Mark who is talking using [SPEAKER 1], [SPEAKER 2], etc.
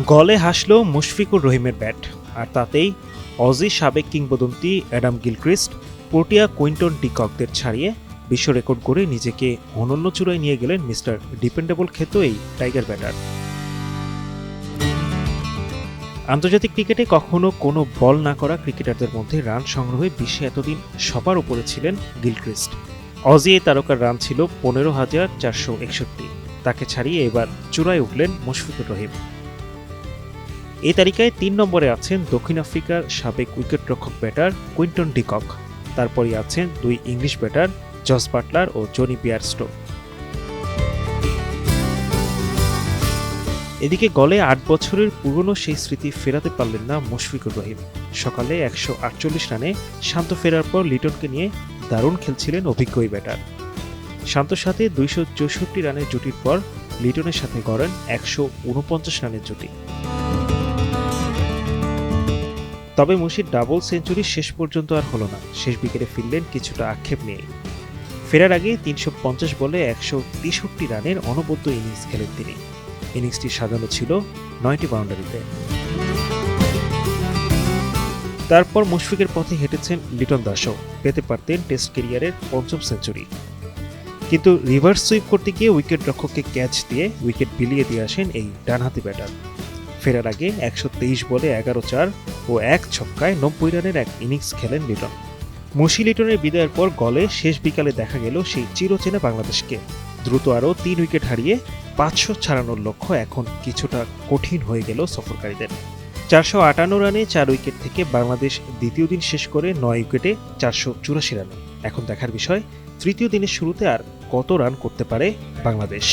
[SPEAKER 1] গলে হাসলো মুশফিকুর রহিমের ব্যাট, আর তাতেই অজি সাবেক কিংবদন্তি অ্যাডাম গিলক্রিস্ট পোটিয়া কুইন্টন ডিককদের ছাড়িয়ে বিশ্ব রেকর্ড করে নিজেকে অনন্য চূড়ায় নিয়ে গেলেন মিস্টার ডিপেন্ডেবল খেত এই টাইগার ব্যাটার। আন্তর্জাতিক ক্রিকেটে কখনো কোনো বল না করা ক্রিকেটারদের মধ্যে রান সংগ্রহে বিশ্বে এতদিন সবার উপরে ছিলেন গিলক্রিস্ট। অজি এই তারকার রান ছিল পনেরো হাজার চারশো একষট্টি। তাকে ছাড়িয়ে এবার চূড়ায় উঠলেন মুশফিকুর রহিম। এই তালিকায় তিন নম্বরে আছেন দক্ষিণ আফ্রিকার সাবেক উইকেটরক্ষক ব্যাটার কুইন্টন ডিকক তারপরই আছেন দুই ইংলিশ ব্যাটার জস বাটলার ও জনি বিয়ারস্টো। এদিকে গলে আট বছরের পুরনো সেই স্মৃতি ফেরাতে পারলেন না মুশফিকুর রহিম। সকালে একশো আটচল্লিশ রানে শান্ত ফেরার পর লিটনকে নিয়ে দারুণ খেলছিলেন অভিজ্ঞ ব্যাটার। শান্তর সাথে দুইশো চৌষট্টি রানের জুটির পর লিটনের সাথে গড়েন একশো উনপঞ্চাশ রানের জুটি। তবে মুশির ডাবল সেঞ্চুরি শেষ পর্যন্ত আর হলো না। শেষ উইকেটে ফিরলেন কিছুটা আক্ষেপ নিয়ে ফেরার আগে তিনশো পঞ্চাশ বলে একশো তেষট্টি রানের অনবদ্য ইনিংস খেলেন তিনি। ইনিংসটি সাজানো ছিল নয়টি বাউন্ডারিতে তারপর মুশফিকের পথে হেঁটেছেন লিটন দাসও। পেতে পারতেন টেস্ট ক্যারিয়ারের পঞ্চম সেঞ্চুরি কিন্তু রিভার্স সুইপ করতে গিয়ে উইকেট রক্ষককে ক্যাচ দিয়ে উইকেট বিলিয়ে দিয়ে আসেন এই ডানহাতি ব্যাটার ফেরার আগে একশো তেইশ বলে এগারো চার ও এক ছক্কায় নব্বই রানের এক ইনিংস খেলেন লিটন। মুশি লিটনের বিদায়ের পর গলে শেষ বিকালে দেখা গেল সেই চিরচেনা বাংলাদেশকে। দ্রুত আরও তিন উইকেট হারিয়ে পাঁচশো ছাড়ানোর লক্ষ্য এখন কিছুটা কঠিন হয়ে গেল সফরকারীদের। চারশো আটান্ন রানে চার উইকেট থেকে বাংলাদেশ দ্বিতীয় দিন শেষ করে নয় উইকেটে চারশো চুরাশি রানে। এখন দেখার বিষয়, তৃতীয় দিনের শুরুতে আর কত রান করতে পারে বাংলাদেশ?